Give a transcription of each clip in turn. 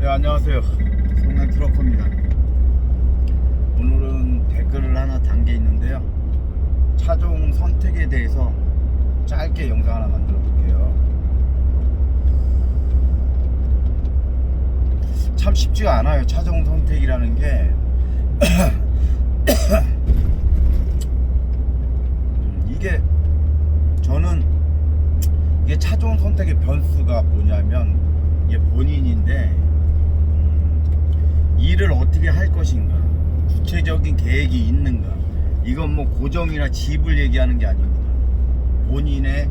네 안녕하세요. 성남 트럭커입니다. 오늘은 댓글을 하나 담겨 있는데요. 차종 선택에 대해서 짧게 영상 하나 만들어 볼게요. 참 쉽지가 않아요 차종 선택이라는 게. 음, 이게 저는 이게 차종 선택의 변수가 뭐냐면 이게 본인인데 음, 일을 어떻게 할 것인가 구체적인 계획이 있는가 이건 뭐 고정이나 집을 얘기하는 게 아닙니다. 본인의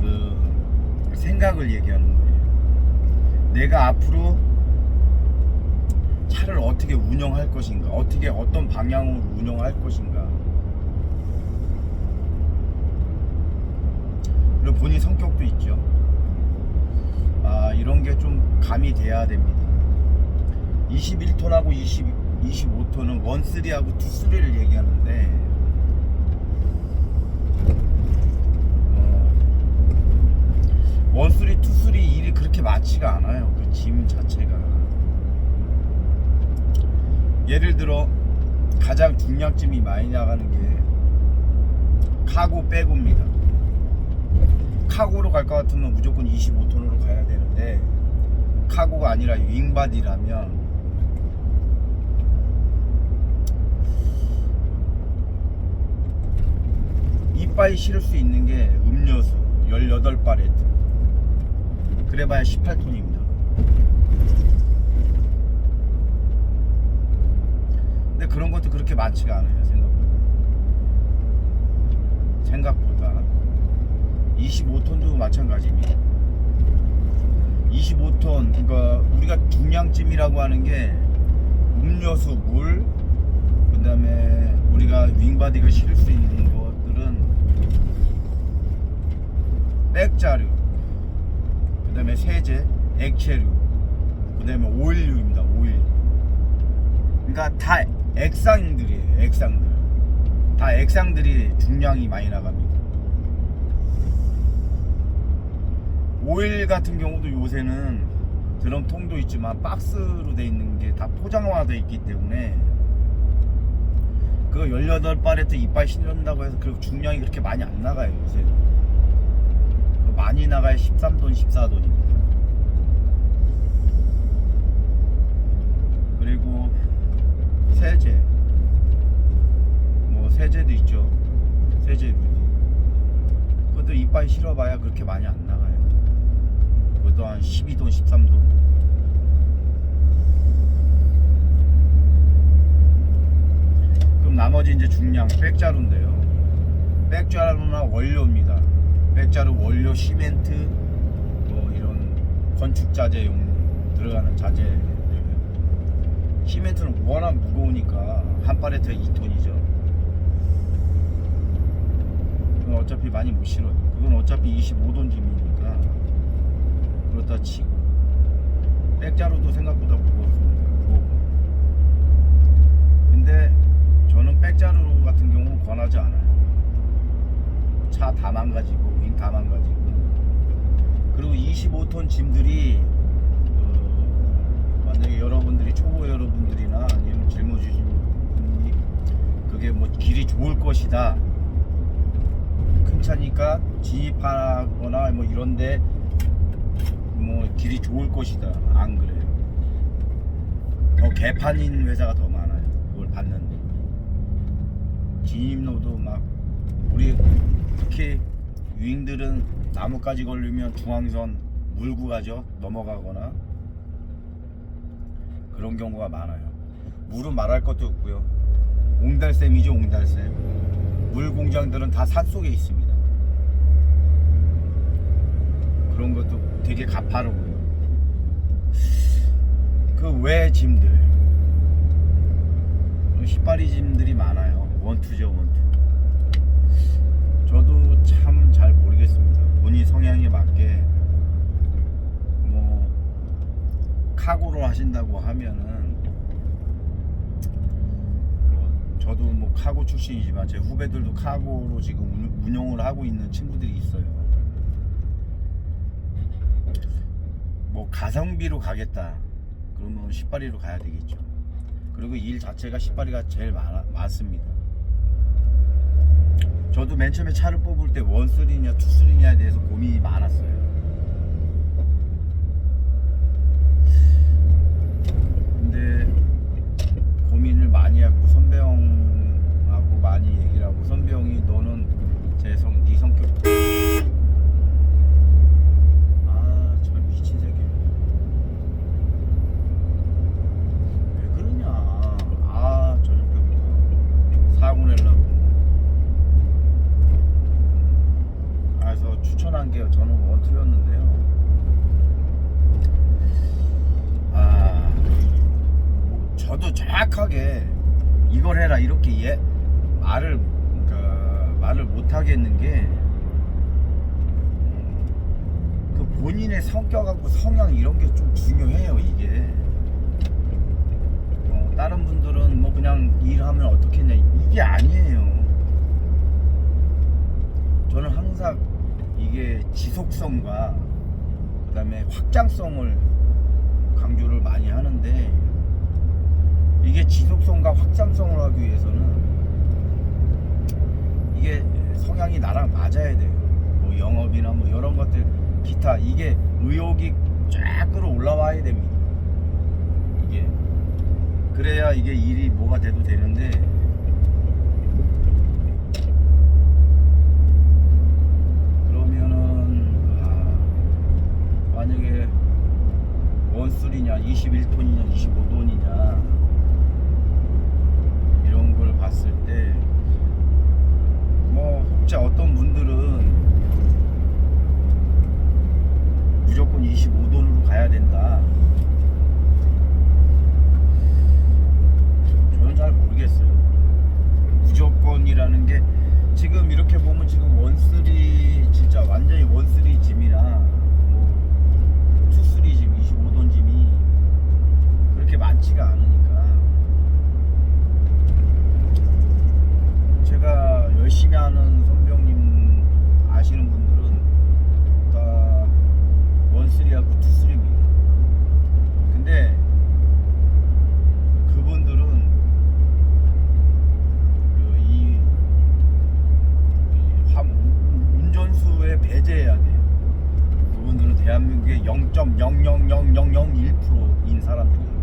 그 생각을 얘기하는 거예요. 내가 앞으로 차를 어떻게 운영할 것인가 어떻게 어떤 방향으로 운영할 것인가. 그리고 본인 성격도 있죠. 아 이런 게 좀 감이 돼야 됩니다 21톤하고 20, 25톤은 1.3하고 2.3를 얘기하는데 어, 1.3, 2.3 일이 그렇게 많지가 않아요 그 짐 자체가. 예를 들어 가장 중량짐이 많이 나가는 게 카고 빼고입니다. 카고로 갈 것 같으면 무조건 25톤으로 가야 되는데 카고가 아니라 윙바디라면 이빨 실을 수 있는 게 음료수 18바레트. 그래봐야 18톤입니다. 근데 그런 것도 그렇게 많지가 않아요 생각보다. 생각보다. 25톤도 마찬가지입니다. 25톤 그러니까 우리가 중량짐이라고 하는 게 음료수 물 그 다음에 우리가 윙바디가 실을 수 있는 것들은 백자류 그 다음에 세제 액체류 그 다음에 오일류입니다 오일. 그러니까 다 액상들이에요 액상들. 다 액상들이 중량이 많이 나갑니다. 오일 같은 경우도 요새는 드럼 통도 있지만 박스로 돼 있는 게 다 포장화되어 있기 때문에 그 18발에트 이빨 신는다고 해서 그 중량이 그렇게 많이 안 나가요 요새는. 그 많이 나가야 13돈 14돈입니다 그리고 세제. 뭐 세제도 있죠. 세제 루디 그것도 이빨 실어봐야 그렇게 많이 안 나가요. 그것도 한 12돈 13돈. 그럼 나머지 이제 중량 백자루인데요. 백자루나 원료입니다 백자루 원료 시멘트 뭐 이런 건축 자재용 들어가는 자재. 시멘트는 워낙 무거우니까 한 팔레트에 2톤이죠. 그건 어차피 많이 못 실어요. 그건 어차피 25돈 짐이니까 그렇다 치고. 백자루도 생각보다 무거웠습니다. 무거워. 근데 저는 백자루 같은 경우 권하지 않아요. 차 다 망가지고 윙다 망가지고 그리고 25톤 짐들이 어, 만약에 여러분들이 초보 여러분들이나 아니면 짊어지신 분이 그게 뭐 길이 좋을 것이다. 큰 차니까 진입하거나 뭐 이런데 뭐 길이 좋을 것이다. 안 그래요. 더 개판인 회사가 더 많아요. 그걸 받는데. 진입로도 막 우리 특히 유잉들은 나무까지 걸리면 중앙선 물고 가죠. 넘어가거나. 그런 경우가 많아요. 물은 말할 것도 없고요. 옹달샘이죠 옹달샘. 물 공장들은 다 산속에 있습니다. 그런 것도 되게 가파르고요. 그 외 짐들. 휘파리 짐들이 많아요. 원투죠 원투 저도 참 잘 모르겠습니다 성향에 맞게 뭐 카고를 하신다고 하면은 뭐 저도 뭐 카고 출신이지만 제 후배들도 카고로 지금 운- 운영을 하고 있는 친구들이 있어요. 뭐 가성비로 가겠다. 그러면 10바리로 가야 되겠죠. 그리고 일 자체가 10바리가 제일 많아, 많습니다. 저도 맨 처음에 차를 뽑을 때 원쓰리냐 투쓰리냐에 대해서 고민이 많았어요. 근데 고민을 많이 하고 선배형하고 많이 얘기를 하고 선배형이 너는 제성 네 성격 아저 미친 새끼 왜 그러냐 아 저녁 때부터 사고 내려고 그래서 추천한 게 저는 원투였는데요 아 뭐, 저도 정확하게 이걸 해라 이렇게 예, 말을 그러니까 말을 못 하겠는 게 그 본인의 성격하고 성향 이런 게 좀 중요해요 이게. 어, 다른 분들은 뭐 그냥 일하면 어떻겠냐 이게 아니에요. 저는 항상 이게 지속성과 그다음에 확장성을 강조를 많이 하는데 이게 지속성과 확장성을 하기 위해서는 이게 성향이 나랑 맞아야 돼요. 뭐 영업이나 뭐 이런 것들 기타 이게 의욕이 쫙 끌어올라와야 됩니다. 이게 그래야 이게 일이 뭐가 돼도 되는데 그러면은 아, 만약에 원술이냐 21톤이냐 25톤이냐 이런 걸 봤을 때 뭐 혹자 어떤 분들은 무조건 25돈으로 가야 된다 저는 잘 모르겠어요 무조건이라는 게 지금 이렇게 보면 지금 원쓰리 진짜 완전히 원쓰리 짐이나 뭐 투쓰리 짐 25돈 짐이 그렇게 많지가 않으니까 제가 열심히 하는 선배님 아시는 분들은 다 원쓰리하고 투쓰리입니다 근데 그분들은 그이 운전수에 배제해야 돼요. 그분들은 대한민국의 0.0000001%인 사람들이에요.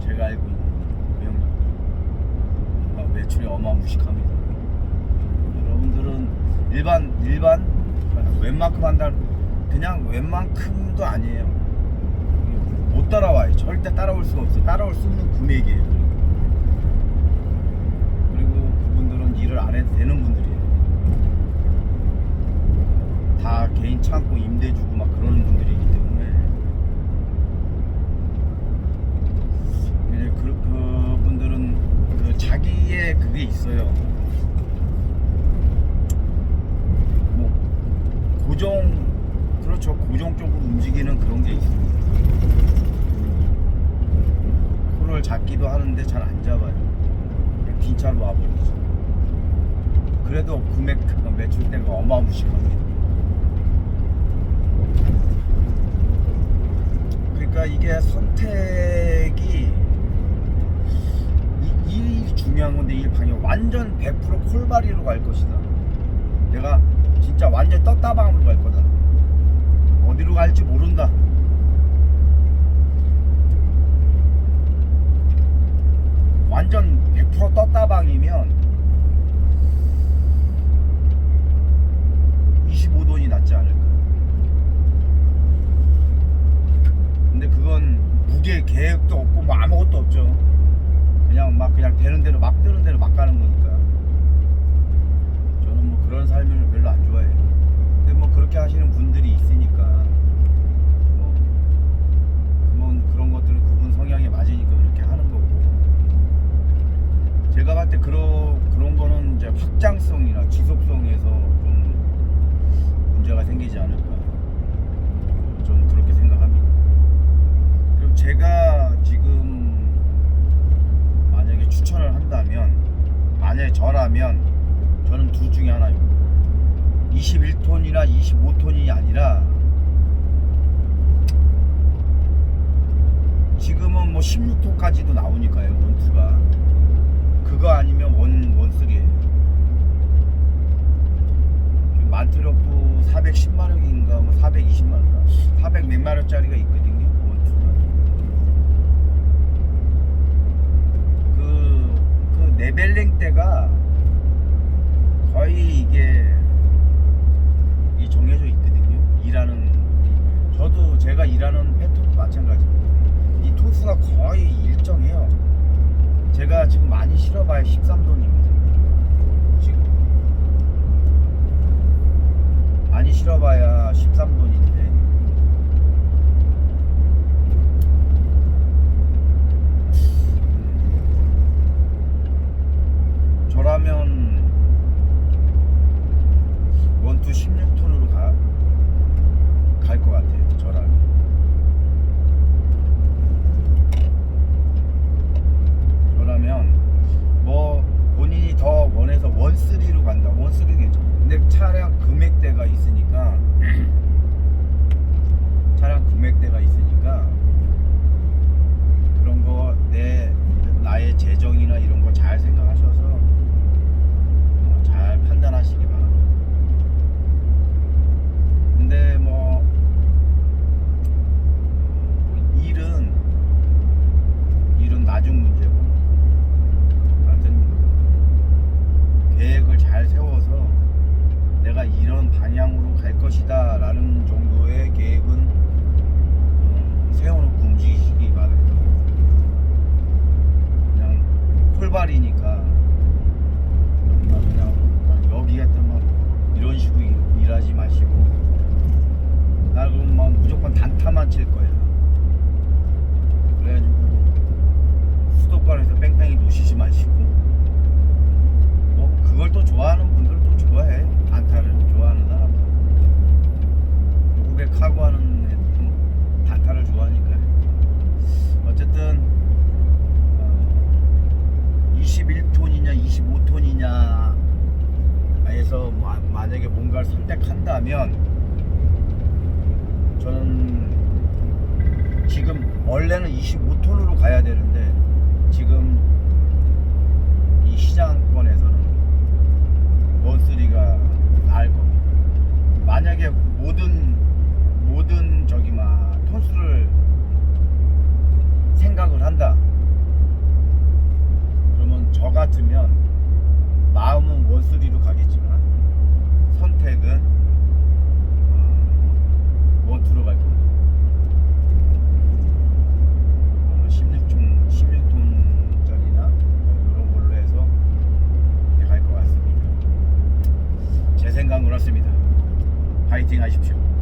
제가 알고 있는 명령. 아, 매출이 어마무시합니다. 여러분들은 일반 일반 웬만큼 한다 그냥 웬만큼도 아니에요. 못 따라와요. 절대 따라올 수가 없어. 따라올 수 있는 금액이에요. 그리고 그분들은 일을 안 해도 되는 분들이에요. 다 개인 창고 임대 주고 막 그러는 분들이기 때문에 예, 그, 그분들은 그 자기의 그게 있어요. 뭐 고정 그렇죠 고정적으로 움직이는 그런 게 있습니다. 코를 잡기도 하는데 잘 안 잡아요. 빈차로 와버리죠. 그래도 금액 그 매출대가 어마무시합니다. 그러니까 이게 선택이 이, 이 중요한 건데 이 방향 완전 100% 콜바리로 갈 것이다. 내가 진짜 완전 떴다방으로 갈 거다. 어디로 갈지 모른다. 완전 100% 떴다방이면 25돈이 낫지 않을까. 근데 그건 무게 계획도 없고 뭐 아무것도 없죠. 그냥 막 그냥 되는 대로 막 뜨는 대로 막 가는 거니까. 저는 뭐 그런 삶을 별로 안 그렇게 하시는 분들이 있으니까 뭐 그건 그런 것들은 그분 성향에 맞으니까 그렇게 하는 거고. 제가 봤을 때 그런 그런 거는 이제 확장성이나 지속성에서 좀 문제가 생기지 않을까. 저는 그렇게 생각합니다. 그리고 제가 지금 만약에 추천을 한다면 만약에 저라면 저는 둘 중에 하나입니다. 21톤이나 25톤이 아니라 지금은 뭐 16톤까지도 나오니까요 원투가. 그거 아니면 원 원쓰리예요. 만트럭도 410만원인가 뭐 420만원인가 400 몇만원짜리가 있거든요 원투가. 그, 그 레벨링 때가 거의 이게 정해져 있거든요. 일하는 저도 제가 일하는 패턴도 마찬가지입니다. 이 토수가 거의 일정해요. 제가 지금 많이 실어봐야 13돈입니다. 지금. 많이 실어봐야 13돈인데 저라면 원투 16톤으로 가, 갈 것 같아요 저라면 저라면 뭐 본인이 더 원해서 원쓰리로 간다 원쓰리 괜찮 근데 차량 금액대가 있으니까 차량 금액대가 있으니까 그런 거 내 나의 재정이나 이런 거 잘 생각하셔서 어, 잘 판단하시기 바랍니다. 근데 뭐 어, 일은 일은 나중 문제고 하여튼 계획을 잘 세워서 내가 이런 방향으로 갈 것이다 라는 정도의 계획은 어, 세워놓고 움직이시기 바랍니다. 그냥 콜발이니까 그냥 여기 같은 막 이런 식으로 일- 일하지 마시고 나 그럼 막 무조건 단타만 칠 거야. 그래가지고 수도권에서 뺑뺑이 놓으시지 마시고 뭐 그걸 또 좋아하는 분들도 좋아해. 단타를 좋아하는 사람 후배 카고하는 애도 단타를 좋아하니까. 어쨌든 어, 21톤이냐 25톤이냐 에서 마- 만약에 뭔가를 선택한다면 저는 지금 원래는 25톤으로 가야 되는데 지금 이 시장권에서는 원쓰리가 나을 겁니다. 만약에 모든 모든 저기 막 톤수를 생각을 한다. 그러면 저 같으면 마음은 원쓰리로 가겠지만 선택은 어, 원투로 갈 겁니다. 어, 16톤 16톤짜리나 이런 걸로 해서 갈 것 같습니다. 제 생각 그렇습니다. 파이팅 하십시오.